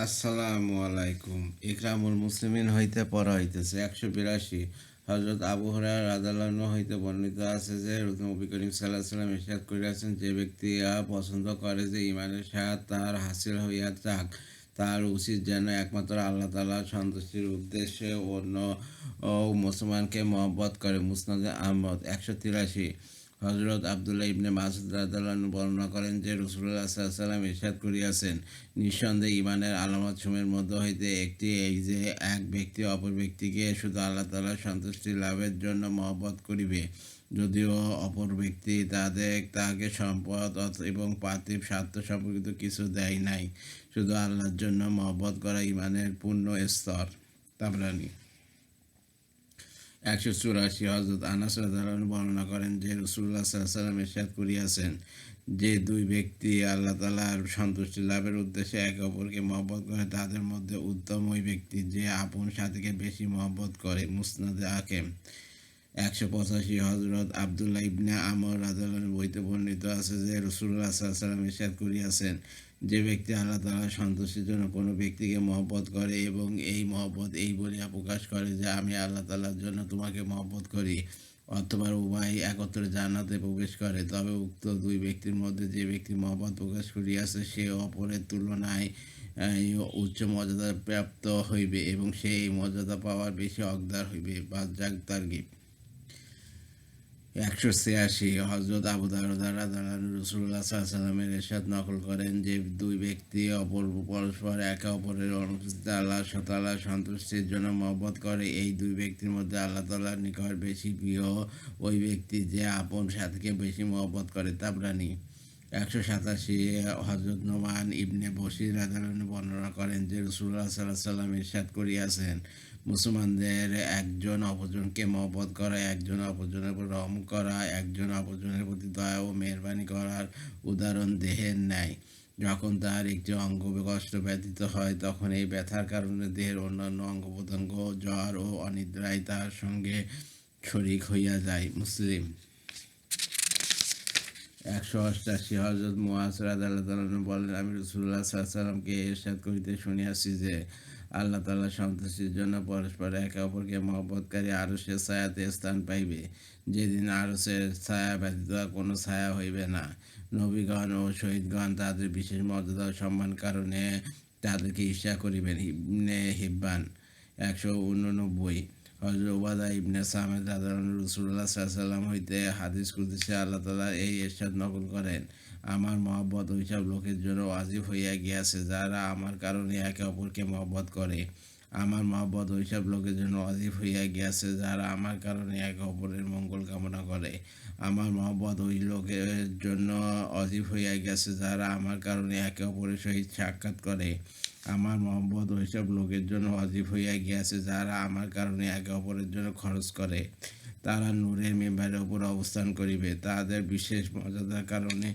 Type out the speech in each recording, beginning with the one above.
আসসালামু আলাইকুম। ইকরামুল মুসলিমিন হইতে পড়া হইতেছে। একশো বিরাশি। হজরত আবু হরার রাদালানো হইতে বর্ণিত আছে যে নবী করিম সাল্লাহ সাল্লাম ইরশাদ করিয়াছেন, যে ব্যক্তি পছন্দ করে যে ইমানের সাহায্য তাহার হাসিল হইয়া যাক, তার উচিত যেন একমাত্র আল্লাহ তালার সন্তুষ্টির উদ্দেশ্যে অন্য মুসলমানকে মহব্বত করে। মুসনাদে আহমদ, একশো তিরাশি। হজরত আবদুল্লাহ ইবনে মাসুদ রাদালান বর্ণনা করেন যে রসুল্লাহ সাল্লাম ইরশাদ করিয়াছেন, নিঃসন্দেহে ইমানের আলামত সময়ের মধ্যে হইতে একটি এই যে এক ব্যক্তি অপর ব্যক্তিকে শুধু আল্লাহ তালার সন্তুষ্টি লাভের জন্য মহব্বত করিবে, যদিও অপর ব্যক্তি তাদের, তাকে সম্পদ এবং পার্থিব স্বার্থ সম্পর্কিত কিছু দেয় নাই, শুধু আল্লাহর জন্য মহব্বত করা ইমানের পূর্ণ স্তর। তাবরানি একশো চুরাশি হজরত আনাস বর্ণনা করেন যে রসুল্লাহ সাল্লাম এরশাদ করিয়াছেন যে দুই ব্যক্তি আল্লাহ তালার সন্তুষ্টি লাভের উদ্দেশ্যে একে অপরকে মহব্বত করে, তাদের মধ্যে উত্তম ওই ব্যক্তি যে আপন সাথীকে বেশি মহব্বত করে, মুসনাদে আকেম একশো পঁচাশি হজরত আবদুল্লাহ ইবনে আমর রাজালের বইতে বর্ণিত আছে যে রসুল্লাহ সাল্লাম ইরশাদ করিয়াছেন যে ব্যক্তি আল্লাহ তালার সন্তুষ্টির জন্য কোনো ব্যক্তিকে মহব্বত করে এবং এই মহব্বত এই বলিয়া প্রকাশ করে যে আমি আল্লাহ তালার জন্য তোমাকে মহব্বত করি, অথবা উভয় একত্রে জান্নাতে প্রবেশ করে, তবে উক্ত দুই ব্যক্তির মধ্যে যে ব্যক্তি মহব্বত প্রকাশ করিয়াছে সে অপরের তুলনায় উচ্চ মর্যাদা প্রাপ্ত হইবে এবং সে এই মর্যাদা পাওয়ার বেশি অগ্দার হইবে। বা যাক তার একশো ছিয়াশি হজরত রসুল্লাহ সাল্লামের এরশাদ নকল করেন যে দুই ব্যক্তি অপর পরস্পর একে অপরের অনুপস্থিত আল্লাহ তাল্লাহ সন্তুষ্টির জন্য মহব্বত করে। এই দুই ব্যক্তির মধ্যে আল্লাহ তাল্লাহর নিকট বেশি প্রিয় ওই ব্যক্তি যে আপন সাথীকে বেশি মহব্বত করে তাবরানি একশো সাতাশি হজরত নোমান ইবনে বসির আদালন বর্ণনা করেন যে রসুল্লাহ সাল্লাহ সাল্লাম ইরশাদ করিয়াছেন। মুসলমানদের একজন অপরজনকে মহব্বত করা, একজন অপরজনের উপর রহম করা, একজন অপরজনের প্রতি দয়া ও মেহরবানি করার উদাহরণ দেহের ন্যায়। যখন তার একটি অঙ্গ কষ্ট ব্যতীত হয়, তখন এই ব্যথার কারণে দেহের অন্যান্য অঙ্গ প্রত্যঙ্গ, জ্বর ও অনিদ্রায় তার সঙ্গে শরিক হইয়া যায়। মুসলিম। একশো অষ্টাশি হজরত মুহাসরাদ আল্লাহ তালা বলেন, আমি রসুল্লাহ সাল্লামকে এরশাদ করিতে শুনিয়াছি যে আল্লাহ তাল্লাহ সন্তুষ্টির জন্য পরস্পর একে অপরকে মহব্বতকারী আরসের ছায়াতে স্থান পাইবে। যেদিন আরসের ছায়া ব্যতীত কোনো ছায়া হইবে না। নবীগণ ও শহীদগণ তাদের বিশেষ মর্যাদা ও সম্মান কারণে তাদেরকে ঈর্ষা করিবেন। হিব্বান একশো উননব্বই। হজরত ওবাদা ইবনে সামেদ রাদান রসুল্লাহ সাল্লাম হইতে হাদিস কুদিসে আল্লাহ তালা এই এরশাদ নকল করেন। আমার মহব্বত ওইসব লোকের জন্য ওয়াজিব হইয়া গিয়াছে, যারা আমার কারণে একে অপরকে মহব্বত করে। আমার মহব্বত ওইসব লোকের জন্য অজীব হইয়া গিয়াছে, যারা আমার কারণে একে অপরের মঙ্গল কামনা করে। আমার মহব্বত ওই লোকের জন্য অজীব হইয়া গেছে যারা আমার কারণে একে অপরের সহিত সাক্ষাৎ করে। আমার মহব্বত ওইসব লোকের জন্য অজীব হইয়া গিয়াছে, যারা আমার কারণে একে অপরের জন্য খরচ করে। তারা নূরের মেম্বারের উপর অবস্থান করিবে, তাদের বিশেষ মর্যাদার কারণে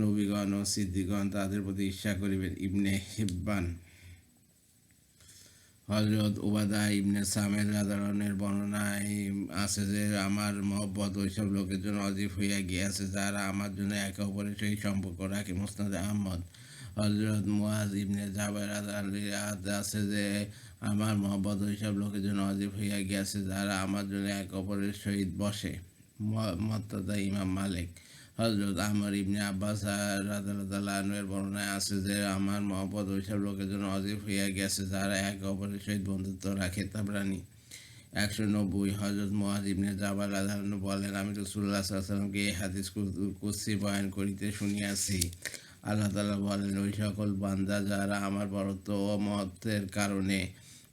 নবীগণ ও সিদ্দিগণ তাদের প্রতি ঈর্ষা করিবেন। ইবনে হিব্বান হজরত উবাদা ইবনে সামের রাজারণের বর্ণনায় আছে যে, আমার মহব্বত ওইসব লোকের জন্য অজীব হইয়া গিয়াছে যারা আমার জন্য একে অপরের সেই সম্পর্ক রাখে। মুসনাদ আহমদ। হজরত মুয়াজ ইবনে জাবের আলী আছে যে, আমার মহব্বত ওইসব লোকের জন্য অজীব হইয়া গিয়াছে যারা আমার জন্য এক অপরের সহিত বসে। মত্তাদা ইমাম মালিক। হজরত আমর ইবনে আব্বাস রাদালের বর্ণনায় আছে যে, আমার মহব্বত ওইসব লোকের জন্য অজীব হইয়া গেছে যারা এক অপরের সহিত বন্ধুত্ব রাখে। তাবরানি একশো নব্বই হজরত মহাজ ইবনে জাবাল রাধারণ বলেন, আমি রসুল্লাহ সাল্লামকে এই হাদিস কুস্তি বয়ান করিতে শুনিয়াছি। আল্লাহ তালা বলেন, ওই সকল বান্দা যারা আমার বরত্ব ও মহত্বের কারণে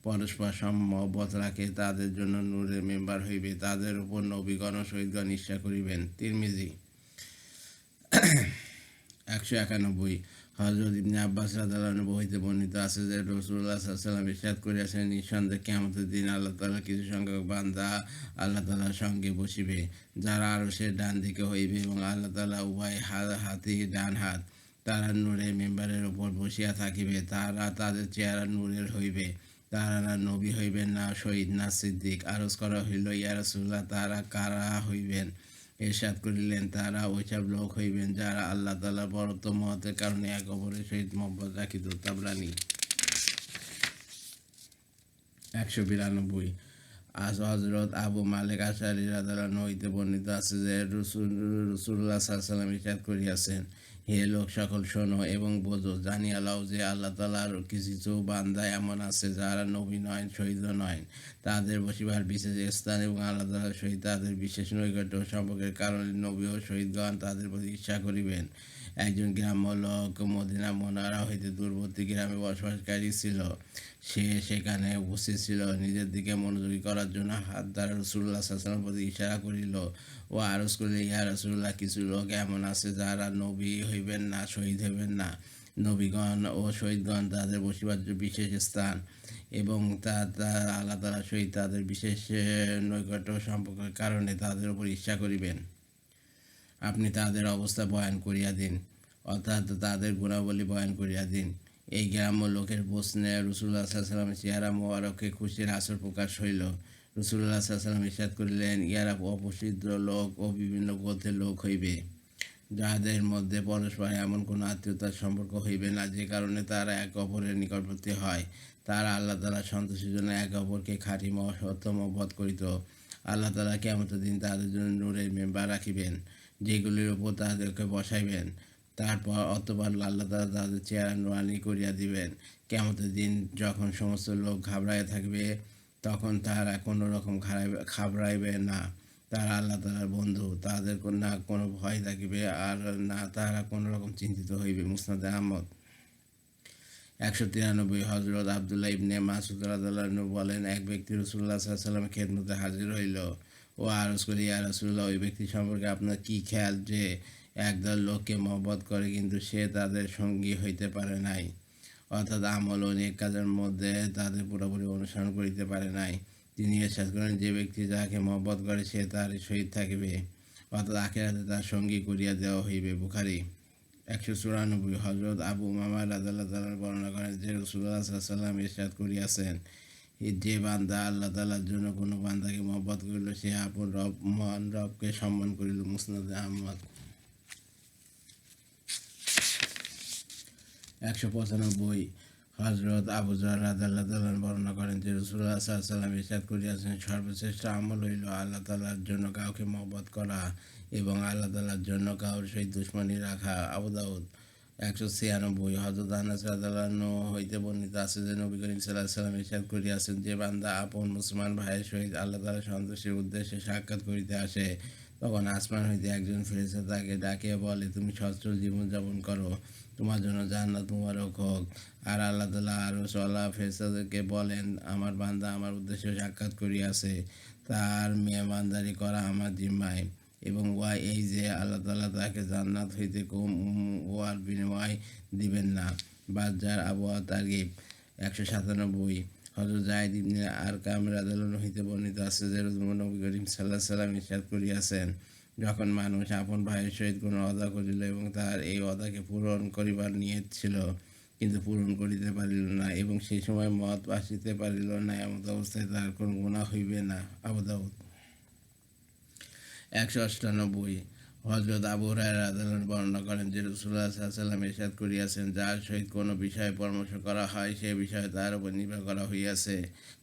পরস্পর সম্মত রাখে, তাদের জন্য নূরের মেম্বার হইবে। তাদের উপর নবীগণ শহীদগণ ঈর্ষা করিবেন। তিরমিজি একশো একানব্বই। হজরত ইবনে আব্বাস রাদালান বহিতে বর্ণিত আছে যে রসুল্লাহ সাল্লাম ইরশাদ করিয়াছেন, নিঃসন্দেহে কেমতের দিন আল্লাহ তালা কিছু সংখ্যক বান্দা আল্লাহ তালার সঙ্গে বসিবে, যারা আরও সে ডান দিকে হইবে এবং আল্লাহ তালা উভয় হাত ডান হাত, তারা নূরের মেম্বারের উপর বসিয়া থাকিবে, তারা তাদের চেহারা নূরের হইবে, তারা নবী হইবেন, না শহীদ, না সিদ্দিক, আরজ করা হইল, ইয়া রাসূলুল্লাহ, তারা কারা হইবেন? এরশাদ করিলেন, তারা ওইসব লোক হইবেন যারা আল্লাহ তালা বরত মহতের কারণে এক অপরের সহিত মোহাম্মদ রাখিত তাবরানি একশো বিরানব্বই। আজ হজরত আবু মালিক আশারি রাদালান হইতে বর্ণিত আছে যে রসুল রসুল্লাহ সাল্লাম ইসাদ করিয়াছেন। হে লোক, সকল শোনো এবং বোঝো জানিয়া লও যে আল্লাহ তালার কিছু বান্দা এমন আছে যারা নবী নয়, শহীদ নয়। তাদের বসিবার বিশেষ স্থান এবং আল্লাহ তালার সহিত তাদের বিশেষ নৈকট্য সম্পর্কের কারণে নবী ও শহীদগণ তাদের প্রতি ইচ্ছা করিবেন। একজন গ্রাম্য লোক মদিনা মোনারা হইতে দূরবর্তী গ্রামে বসবাসকারী ছিল। সে সেখানে উপস্থিত ছিল। নিজের দিকে মনোযোগী করার জন্য হাত দ্বারা রসুল্লাহ প্রতি ইশারা করিল। ও আরজ করিল, ইয়া রসুল্লাহ কিছু লোক এমন আছে যারা নবী হইবেন না, শহীদ হইবেন না। নবীগণ ও শহীদগণ তাদের বসিবার বিশেষ স্থান এবং তা তা আল্লাহ তালা সহিত তাদের বিশেষ নৈকট্য সম্পর্কের কারণে তাদের উপর ইচ্ছা করিবেন। আপনি তাদের অবস্থা বয়ান করিয়া দিন, অর্থাৎ তাদের গুণাবলী বয়ান করিয়া দিন। এই গ্রাম্য লোকের প্রশ্নে রসুল্লাহ সাল্লামের চেহারা মোবারককে খুশির আসর প্রকাশ হইল। রসুল্লাহ সাল্লাম ইসাদ করিলেন, ইয়ারা অপসিদ্ধ লোক ও বিভিন্ন গোত্রের লোক হইবে। যাহাদের মধ্যে পরস্পর এমন কোনো আত্মীয়তার সম্পর্ক হইবে না, যে কারণে তারা এক অপরের নিকটবর্তী হয়। তারা আল্লাহ তালা সন্তোষের জন্য একে অপরকে খাঁটি সত্যম বধ করিত। আল্লাহ তালা কেমন দিন তাদের জন্য নূরের মেম্বার রাখিবেন। যেগুলির উপর তাদেরকে বসাইবেন, তারপর অতবার আল্লাহ তালা তাদের চেহারা নোয়ানি করিয়া দিবেন। কেমতের দিন যখন সমস্ত লোক ঘাবড়াইয়া থাকবে, তখন তারা কোনো রকম ঘাবড়াইবে না। তারা আল্লাহ তালার বন্ধু, তাদের না কোনো ভয় থাকিবে আর না তারা কোনো রকম চিন্তিত হইবে। মুসনাদ আহমদ। একশো তিরানব্বই হজরত আবদুল্লাহ ইবনে মাসুদ রাদু বলেন, এক ব্যক্তি রসুল্লাহ সাল্লামের খেদমতে হাজির হইল। ও আরজ করি, ইয়া রসুল্লাহ ওই ব্যক্তি সম্পর্কে আপনার কি খেয়াল যে একদল লোককে মহব্বত করে কিন্তু সে তাদের সঙ্গী হইতে পারে নাই? অর্থাৎ আমল অনেক কাজের মধ্যে তাদের পুরোপুরি অনুসরণ করিতে পারে নাই। তিনি এসাদ করেন, যে ব্যক্তি যাকে মহব্বত করে সে তার শহীদ থাকিবে। অর্থাৎ আখেরাতে তার সঙ্গী করিয়া দেওয়া হইবে। বুখারি একশো চুরানব্বই হজরত আবু মামা রাজাল্লাহ তালার বর্ণনা করেন যে রসুল্লাহ সাল্লাম ইরশাদ করিয়াছেন যে বান্দা আল্লাহ তালার জন্য কোনো বান্দাকে মহব্বত করিল, সে আপন রব, মহান রবকে সম্মান করিল মুসনাদ আহমদ। একশো পঁচানব্বই হজরত আবু রাদাল্লাহ তালান বর্ণনা করেন যে রসুল্লাহ সাল্লাম ইসাদ করিয়াছেন, সর্বশ্রেষ্ঠ আমল হইল আল্লাহ তালার জন্য কাউকে মহব্বত করা এবং আল্লাহ তালার জন্য কাউর সেই দুশ্মনী রাখা। আবুদাউদ একশো ছিয়ানব্বই। হজরত আনাস রাদালানো হইতে বর্ণিত আছে যে, নবী করিম সাল্লাহ সাল্লাম ইসাদ করিয়াছেন যে, বান্দা আপন মুসলমান ভাইয়ের সহিত আল্লাহ তালা সন্তোষের উদ্দেশ্যে সাক্ষাৎ করিতে আসে। তখন আসমান হইতে একজন ফেরেস্তা তাকে ডাকিয়ে বলে, তুমি সচ্ছল জীবনযাপন করো, তোমার জন্য জান্নাত মুবারক হোক। আর আল্লাহ তালা আরও সল্লাহ ফেরেস্তাদেরকে বলেন, আমার বান্দা আমার উদ্দেশ্যে সাক্ষাৎ করিয়াছে, তার মেহমানদারি করা আমার জিম্মায়। এবং ওয়া এই যে আল্লাহ তালা তাকে জান্নাত হইতে কম ওয়ার বিনিময় দিবেন না। বাজার আবহাওয়া তারিফ একশো সাতানব্বই। হজরত জাহিদ ইবনে আর কামরা আদালন হইতে বর্ণিত আছে যে নবী করিম সাল্লাহ সাল্লাম ইসাদ করিয়াছেন। যখন মানুষ আপন ভাইয়ের সহিত কোনো অদা করিল এবং তার এই অদাকে পূরণ করিবার নিয়ত ছিল, কিন্তু পূরণ করিতে পারিল না এবং সেই সময় মত আসিতে পারিল না এমন অবস্থায় তার কোনো গুণা হইবে না। আবদাউদ একশো অষ্টানব্বই হজরত আবু রায়ন বর্ণনা করেন যে রসুল্লাহ সাল্লাম করিয়াছেন, যার সহিত কোনো বিষয়ে পরামর্শ করা হয়, সে বিষয়ে তার উপর নির্ভর করা হইয়াছে।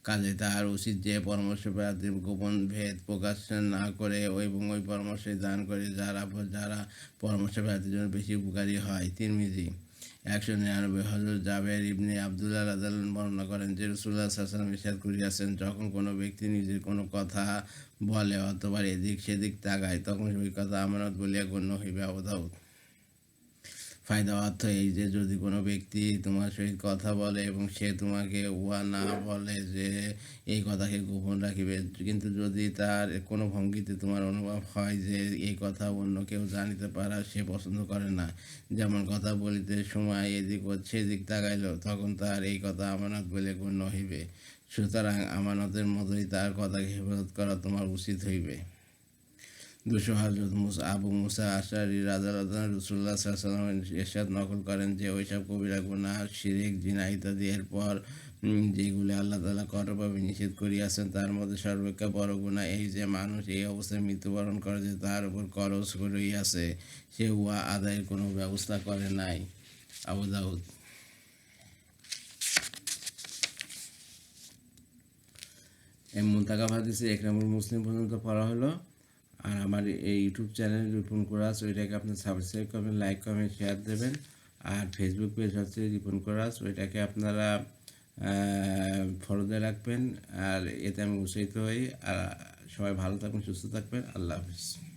কাজে তাহার উচিত যে পরামর্শ প্রার্থীর গোপন ভেদ প্রকাশ না করে এবং ওই পরামর্শে দান করে, যারা যারা পরামর্শ প্রার্থীর জন্য বেশি উপকারী হয়। তিরমিজি একশো নিরানব্বই হজরত জাবের ইবনে আবদুল্লাহ রাজালন বর্ণনা করেন যে রসুল্লাহ সাল্লাম ইসাদ করিয়াছেন, যখন কোনো ব্যক্তি নিজের কোনো কথা বলে অথবা এদিক সেদিক তাকায়, তখন ওই কথা আমানত বলিয়া গণ্য হইবে অবধাউত ফায়দা অর্থ এই যে যদি কোনো ব্যক্তি তোমার সহিত কথা বলে এবং সে তোমাকে উহা না বলে যে এই কথাকে গোপন রাখিবে, কিন্তু যদি তার কোনো ভঙ্গিতে তোমার অনুভব হয় যে এই কথা অন্য কেউ জানিতে পারা সে পছন্দ করে না, যেমন কথা বলিতে সময় এদিক সেদিক তাকাইল, তখন তার এই কথা আমানত বলে গণ্য হইবে। সুতরাং আমানতের মতোই তার কথাকে হেফাজত করা তোমার উচিত হইবে। দুশো হজরত মুসা আবু মুসা আশারি, রাজা রাজা রসুল্লাহ সাল্লাম এরশাদ নকল করেন যে ওইসব কবিরা গুণা শিরিক, জিনা ইত্যাদি এরপর যেগুলি আল্লাহ তালা কঠোরভাবে নিষেধ করিয়াছেন, তার মধ্যে সর্বাপেক্ষা বড় গুণা এই যে মানুষ এই অবস্থায় মৃত্যুবরণ করে যে তার উপর করজ রইয়াছে, সে উহা আদায়ের কোনো ব্যবস্থা করে নাই। আবু দাউদ। এই মুন্তাকাব হাদিসে একরামুল মুসলিম পর্যন্ত পড়া হলো আর আমার এই ইউটিউব চ্যানেল রিপন কোরাস ওইটাকে আপনি সাবস্ক্রাইব করবেন লাইক কমেন্ট শেয়ার দেবেন। আর ফেসবুক পেজ হচ্ছে রিপন কোরাস ওইটাকে আপনারা ফলোতে রাখবেন। আর এতে আমি উৎসাহিত হই। আর সবাই ভালো থাকবেন, সুস্থ থাকবেন। আল্লাহ হাফিজ।